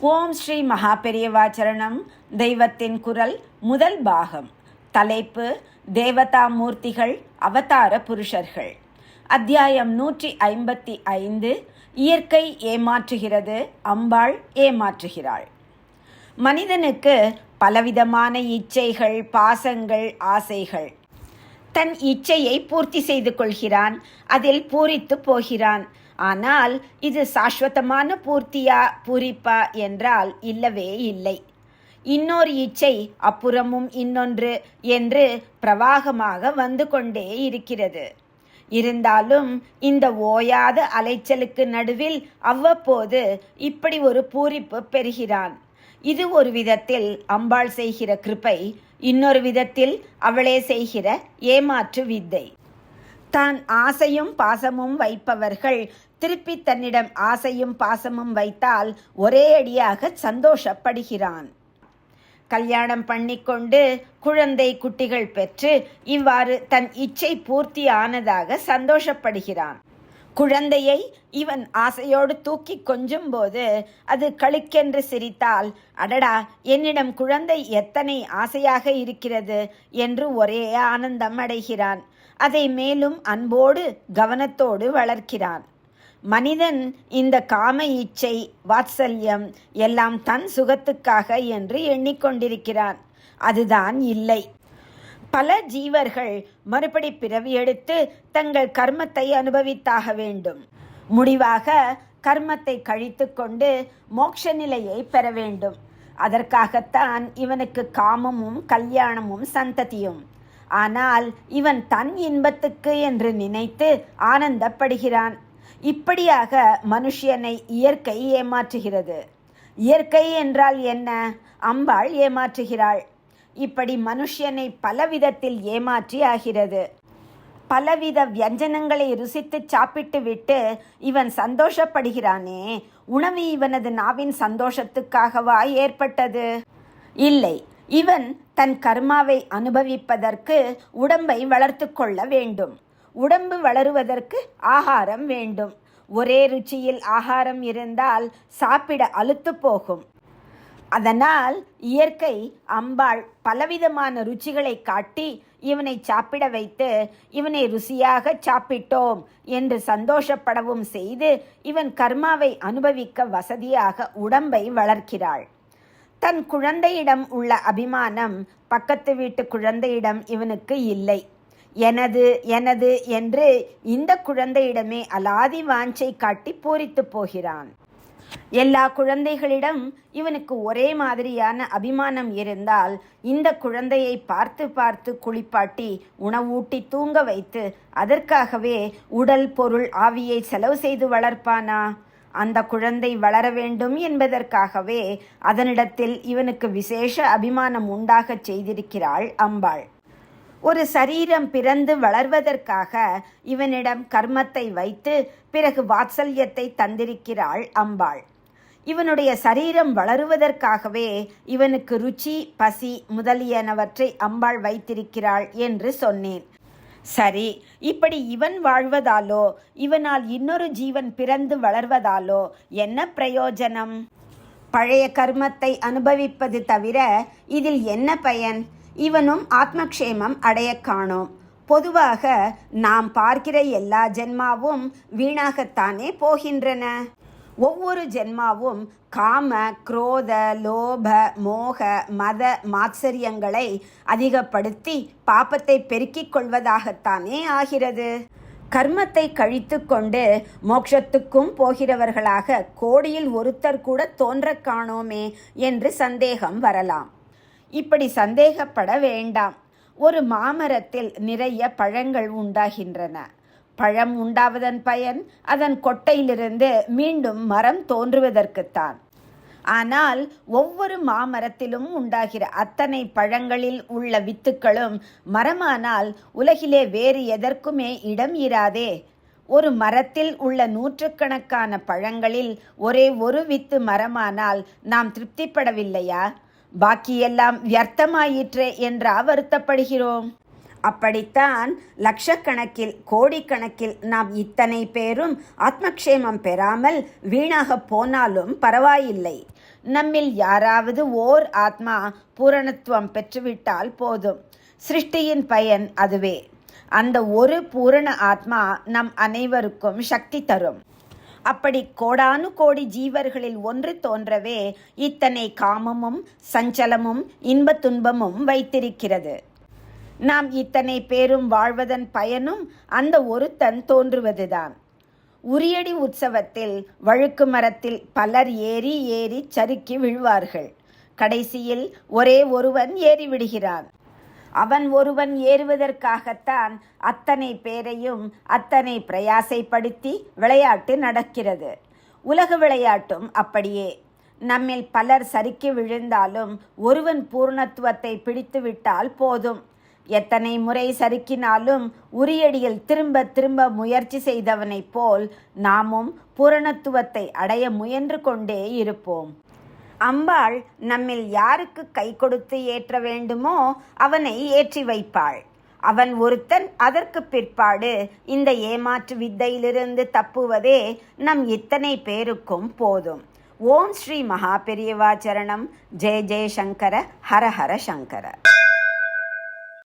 ஓம் ஸ்ரீ மகாபெரியவாச்சரணம் தெய்வத்தின் குரல் முதல் பாகம். தலைப்பு தேவதா மூர்த்திகள் அவதார புருஷர்கள். அத்தியாயம் நூற்றி ஐம்பத்தி ஐந்து. இயற்கை ஏமாற்றுகிறது அம்பாள் ஏமாற்றுகிறாள். மனிதனுக்கு பலவிதமான இச்சைகள் பாசங்கள் ஆசைகள். தன் இச்சையை பூர்த்தி செய்து கொள்கிறான். அதில் பூரித்து போகிறான். ஆனால் இது சாஸ்வதமான பூர்த்தியா பூரிப்பா என்றால் இல்லவே இல்லை. இன்னொரு இச்சை அப்புறமும் இன்னொன்று என்று பிரவாகமாக வந்து கொண்டே இருக்கிறது. இருந்தாலும் இந்த ஓயாத அலைச்சலுக்கு நடுவில் அவ்வப்போது இப்படி ஒரு பூரிப்பு பெறுகிறான். இது ஒரு விதத்தில் அம்பாள் செய்கிற கிருப்பை இன்னொரு விதத்தில் அவளே செய்கிற ஏமாற்று வித்தை. தான் ஆசையும் பாசமும் வைப்பவர்கள் திருப்பி தன்னிடம் ஆசையும் பாசமும் வைத்தால் ஒரே அடியாக சந்தோஷப்படுகிறான். கல்யாணம் பண்ணிக்கொண்டு குழந்தை குட்டிகள் பெற்று இவ்வாறு தன் இச்சை பூர்த்தி ஆனதாக சந்தோஷப்படுகிறான். குழந்தையை இவன் ஆசையோடு தூக்கி கொஞ்சும் போது அது கழுக்கென்று சிரித்தால் அடடா என்னிடம் குழந்தை எத்தனை ஆசையாக இருக்கிறது என்று ஒரே ஆனந்தம் அடைகிறான். அதை மேலும் அன்போடு கவனத்தோடு வளர்க்கிறான். மனிதன் இந்த காம இச்சை வாத்சல்யம் எல்லாம் தன் சுகத்துக்காக என்று எண்ணிக்கொண்டிருக்கிறான் அதுதான் இல்லை. பல ஜீவர்கள் மறுபடி பிறவி எடுத்து தங்கள் கர்மத்தை அனுபவித்தாக வேண்டும். முடிவாக கர்மத்தை கழித்து கொண்டு மோட்ச நிலையை பெற வேண்டும். அதற்காகத்தான் இவனுக்கு காமமும் கல்யாணமும் சந்ததியும். ஆனால் இவன் தன் இன்பத்துக்கு என்று நினைத்து ஆனந்தப்படுகிறான். இப்படியாக மனுஷியனை இயற்கை ஏமாற்றுகிறது. இயற்கை என்றால் என்ன? அம்பாள் ஏமாற்றுகிறாள். இப்படி மனுஷனை பலவிதத்தில் ஏமாற்றி ஆகிறது. பலவித வியஞ்சனங்களை ருசித்து சாப்பிட்டு விட்டு இவன் சந்தோஷப்படுகிறானே உணவு இவனது நாவின் சந்தோஷத்துக்காகவா ஏற்பட்டது? இல்லை இவன் தன் கர்மாவை அனுபவிப்பதற்கு உடம்பை வளர்த்து கொள்ள வேண்டும். உடம்பு வளருவதற்கு ஆகாரம் வேண்டும். ஒரே ருச்சியில் ஆகாரம் இருந்தால் சாப்பிட அழுத்து போகும். அதனால் இயற்கை அம்பாள் பலவிதமான ருச்சிகளை காட்டி இவனை சாப்பிட வைத்து இவனை ருசியாக சாப்பிட்டோம் என்று சந்தோஷப்படவும் செய்து இவன் கர்மாவை அனுபவிக்க வசதியாக உடம்பை வளர்க்கிறாள். தன் குழந்தையிடம் உள்ள அபிமானம் பக்கத்து வீட்டு குழந்தையிடம் இவனுக்கு இல்லை. எனது எனது என்று இந்த குழந்தையிடமே அலாதி வாஞ்சை காட்டி பூரித்து போகிறான். எல்லா குழந்தைகளிடம் இவனுக்கு ஒரே மாதிரியான அபிமானம் இருந்தால் இந்த குழந்தையை பார்த்து பார்த்து குளிப்பாட்டி உணவூட்டி தூங்க வைத்து அதற்காகவே உடல் பொருள் ஆவியை செலவு செய்து வளர்ப்பானா? அந்த குழந்தை வளர வேண்டும் என்பதற்காகவே அதனிடத்தில் இவனுக்கு விசேஷ அபிமானம் உண்டாகச் செய்திருக்கிறாள் அம்பாள். ஒரு சரீரம் பிறந்து வளர்வதற்காக இவனிடம் கர்மத்தை வைத்து பிறகு வாத்சல்யத்தை தந்திருக்கிறாள் அம்பாள். இவனுடைய சரீரம் வளருவதற்காகவே இவனுக்கு ருச்சி பசி முதலியனவற்றை அம்பாள் வைத்திருக்கிறாள் என்று சொன்னேன். சரி இப்படி இவன் வாழ்வதாலோ இவனால் இன்னொரு ஜீவன் பிறந்து வளர்வதாலோ என்ன பிரயோஜனம்? பழைய கர்மத்தை அனுபவிப்பது தவிர இதில் என்ன பயன்? இவனும் ஆத்மக்ஷேமம் அடைய காணோம். பொதுவாக நாம் பார்க்கிற எல்லா ஜென்மாவும் வீணாகத்தானே போகின்றன. ஒவ்வொரு ஜென்மாவும் காம குரோத லோப மோக மத மாத்சரியங்களை அதிகப்படுத்தி பாப்பத்தை பெருக்கிக் கொள்வதாகத்தானே ஆகிறது. கர்மத்தை கழித்து கொண்டு மோட்சத்துக்கும் போகிறவர்களாக கோடியில் ஒருத்தர் கூட தோன்றக் காணோமே என்று சந்தேகம் வரலாம். இப்படி சந்தேகப்பட வேண்டாம். ஒரு மாமரத்தில் நிறைய பழங்கள் உண்டாகின்றன. பழம் உண்டாவதன் பயன் அதன் கொட்டையிலிருந்து மீண்டும் மரம் தோன்றுவதற்குத்தான். ஆனால் ஒவ்வொரு மாமரத்திலும் உண்டாகிற அத்தனை பழங்களில் உள்ள வித்துக்களும் மரமானால் உலகிலே வேறு எதற்குமே இடம் இராதே. ஒரு மரத்தில் உள்ள நூற்றுக்கணக்கான பழங்களில் ஒரே ஒரு வித்து மரமானால் நாம் திருப்திப்படவில்லையா? பாக்கியெல்லாம் வியர்த்தமாயிற்றே என்றா வருத்தப்படுகிறோம் அப்படித்தான் லட்சக்கணக்கில் கோடிக்கணக்கில் நாம் இத்தனை பேரும் ஆத்மக்ஷேமம் பெறாமல் வீணாக போனாலும் பரவாயில்லை. நம்மில் யாராவது ஓர் ஆத்மா பூரணத்துவம் பெற்றுவிட்டால் போதும். சிருஷ்டியின் பயன் அதுவே. அந்த ஒரு பூரண ஆத்மா நம் அனைவருக்கும் சக்தி தரும். அப்படி கோடானு கோடி ஜீவர்களில் ஒன்று தோன்றவே இத்தனை காமமும் சஞ்சலமும் இன்பத் துன்பமும் வைத்திருக்கிறது. நாம் இத்தனை பேரும் வாழ்வதன் பயனும் அந்த ஒருத்தன் தோன்றுவதுதான். உரியடி உற்சவத்தில் வழுக்கு மரத்தில் பலர் ஏறி ஏறி சறுக்கி விழுவார்கள். கடைசியில் ஒரே ஒருவன் ஏறி விடுகிறான் அவன் ஒருவன் ஏறுவதற்காகத்தான் அத்தனை பேரையும் அத்தனை பிரயாசைப்படுத்தி விளையாட்டு நடக்கிறது. உலக விளையாட்டும் அப்படியே. நம்மில் பலர் சறுக்கி விழுந்தாலும் ஒருவன் பூர்ணத்துவத்தை பிடித்துவிட்டால் போதும். எத்தனை முறை சறுக்கினாலும் உரியடியில் திரும்ப திரும்ப முயற்சி செய்தவனைப் போல் நாமும் பூரணத்துவத்தை அடைய முயன்று கொண்டே இருப்போம். அம்பாள் நம்மில் யாருக்கு கை கொடுத்து ஏற்ற வேண்டுமோ அவனை ஏற்றி வைப்பாள். அவன் ஒருத்தன் அதற்கு பிற்பாடு இந்த ஏமாற்று வித்தையிலிருந்து தப்புவதே நம் இத்தனை பேருக்கும் போதும். ஓம் ஸ்ரீ மகா பெரியவா சரணம். ஜெய ஜெய சங்கர ஹர ஹர சங்கர.